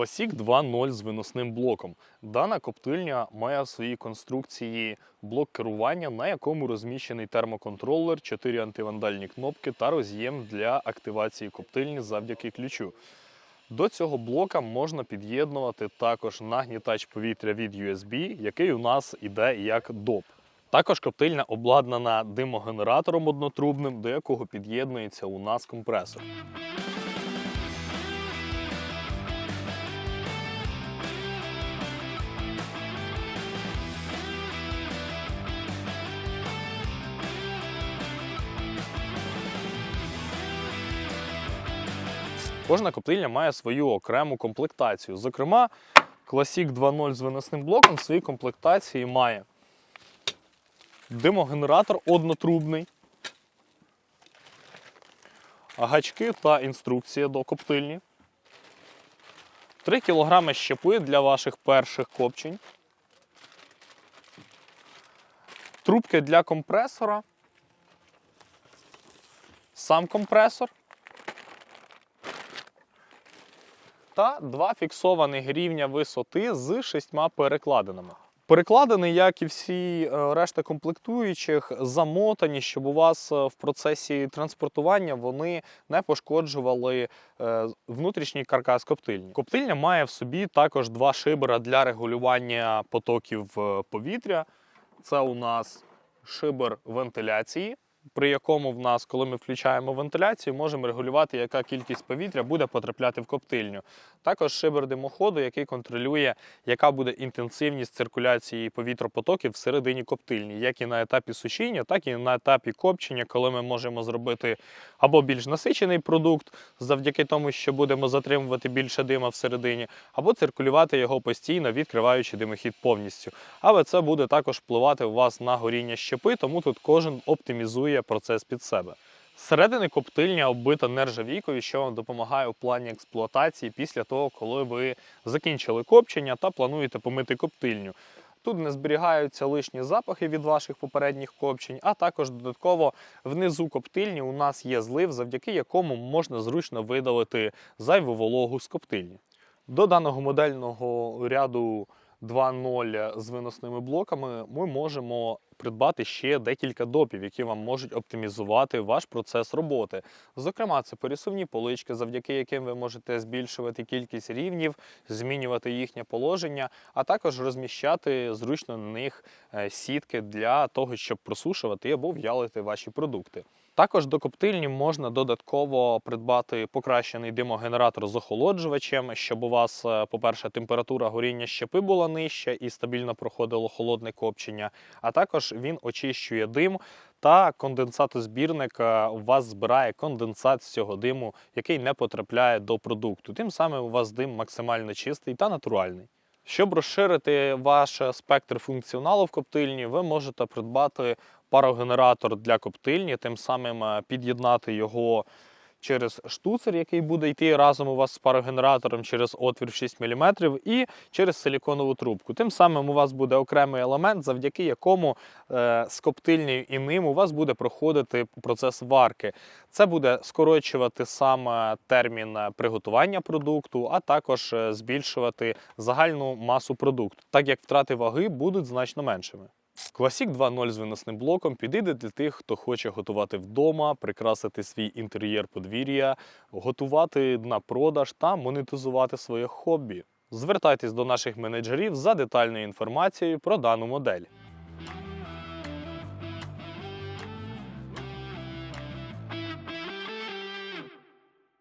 Classic 2.0 з виносним блоком. Дана коптильня має в своїй конструкції блок керування, на якому розміщений термоконтролер, 4 антивандальні кнопки та роз'єм для активації коптильні завдяки ключу. До цього блока можна під'єднувати також нагнітач повітря від USB, який у нас іде як доп. Також коптильня обладнана димогенератором однотрубним, до якого під'єднується у нас компресор. Кожна коптильня має свою окрему комплектацію. Зокрема, Classic 2.0 з виносним блоком в своїй комплектації має димогенератор однотрубний, гачки та інструкція до коптильні, 3 кг щепи для ваших перших копчень, трубки для компресора, сам компресор. Та два фіксованих рівня висоти з шістьма перекладинами. Перекладини, як і всі е, решта комплектуючих, замотані, щоб у вас е, в процесі транспортування вони не пошкоджували е, внутрішній каркас коптильні. Коптильня має в собі також два шибера для регулювання потоків повітря. Це у нас шибер вентиляції, при якому в нас, коли ми включаємо вентиляцію, можемо регулювати, яка кількість повітря буде потрапляти в коптильню. Також шибер димоходу, який контролює, яка буде інтенсивність циркуляції повітропотоків всередині коптильні, як і на етапі сушіння, так і на етапі копчення, коли ми можемо зробити або більш насичений продукт, завдяки тому, що будемо затримувати більше дима всередині, або циркулювати його постійно, відкриваючи димохід повністю. Але це буде також впливати у вас на горіння щепи, тому тут кожен оптимізує процес під себе. Зсередини коптильня оббита нержавійкою, що вам допомагає у плані експлуатації після того, коли ви закінчили копчення та плануєте помити коптильню. Тут не зберігаються лишні запахи від ваших попередніх копчень, а також додатково внизу коптильні у нас є злив, завдяки якому можна зручно видалити зайву вологу з коптильні. До даного модельного ряду 2.0 з виносними блоками ми можемо придбати ще декілька допів, які вам можуть оптимізувати ваш процес роботи. Зокрема, це пересувні полички, завдяки яким ви можете збільшувати кількість рівнів, змінювати їхнє положення, а також розміщати зручно на них е, сітки для того, щоб просушувати або в'ялити ваші продукти. Також до коптильні можна додатково придбати покращений димогенератор з охолоджувачем, щоб у вас, е, по-перше, температура горіння щепи була нижча і стабільно проходило холодне копчення. А також він очищує дим та конденсатозбірник у вас збирає конденсат з цього диму, який не потрапляє до продукту. Тим самим у вас дим максимально чистий та натуральний. Щоб розширити ваш спектр функціоналу в коптильні, ви можете придбати парогенератор для коптильні, тим самим е, під'єднати його через штуцер, який буде йти разом у вас з парогенератором через отвір 6 мм, і через силіконову трубку. Тим самим у вас буде окремий елемент, завдяки якому е, з коптильнею і ним у вас буде проходити процес варки. Це буде скорочувати саме термін е, приготування продукту, а також е, збільшувати загальну масу продукту, так як втрати ваги будуть значно меншими. Classic 2.0 з виносним блоком підійде для тих, хто хоче готувати вдома, прикрасити свій інтер'єр подвір'я, готувати на продаж та монетизувати своє хобі. Звертайтесь до наших менеджерів за детальною інформацією про дану модель.